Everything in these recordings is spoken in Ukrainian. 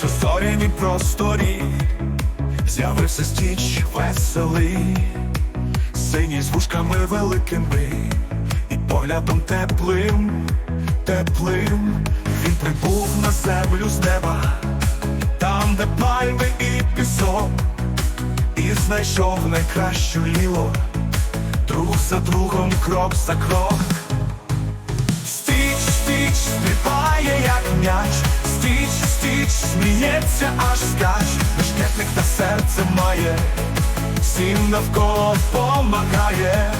Скрізь у зоряній просторі, з'явився стіч веселий, синій з вушками великими, і поглядом теплим, теплим. Він прибув на землю з неба, там, де пальми і пісок, і знайшов найкращу ліло, друг за другом крок за крок. Стіч, сміється, аж скач, Бешкетник на серце має, всім навколо помагає.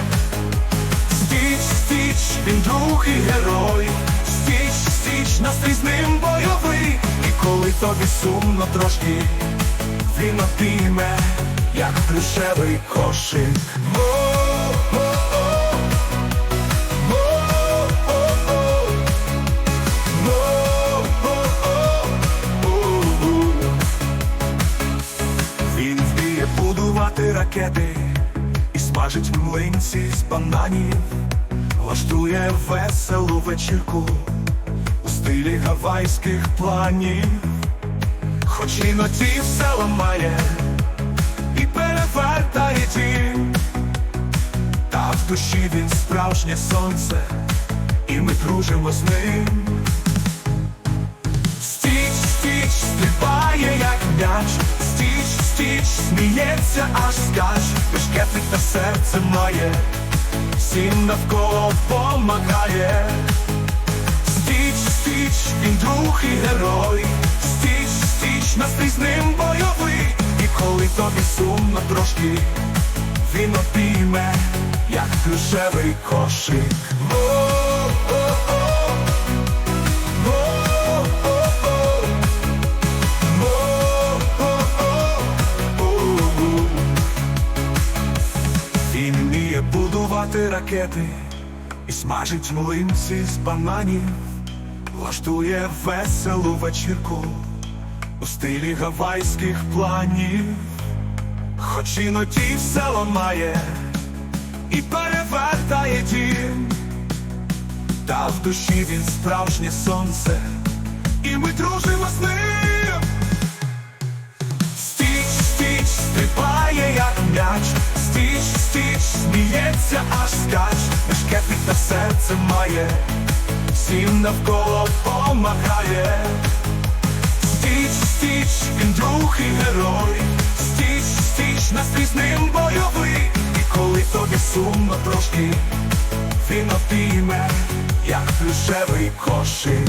Стіч, стіч, він друг і герой, стіч, стіч, настрій з ним бойовий, і коли тобі сумно трошки, він обійме, як плюшевий кошик. Ракети і смажить млинці з бананів, влаштує веселу вечірку у стилі гавайських планів, хоч іноді все ламає і перевертає дім, та в душі він справжнє сонце, і ми дружимо з ним. Стіч, стіч, стрибає, як м'яч, стіч, стіч, сміється, аж скач, Бешкетник на серце має, всім навколо помагає. Стіч, стіч, він друг і герой, стіч, стіч, настрій з ним бойовий, і коли тобі сумно трошки, він обійме, як плюшевий кошик. Будувати ракети і смажить млинці з бананів, влаштує веселу вечірку у стилі гавайських планів, хоч іноді все ламає і перевертає дім. Та в душі він справжнє сонце, і ми дружимо з ним. Сміється, аж скач, Бешкетник на серце має, всім навколо помагає. Стіч, стіч, він друг і герой, стіч, стіч, настрій ним бойовий, і коли тобі сумно трошки, він обійме, як плюшевий кошик.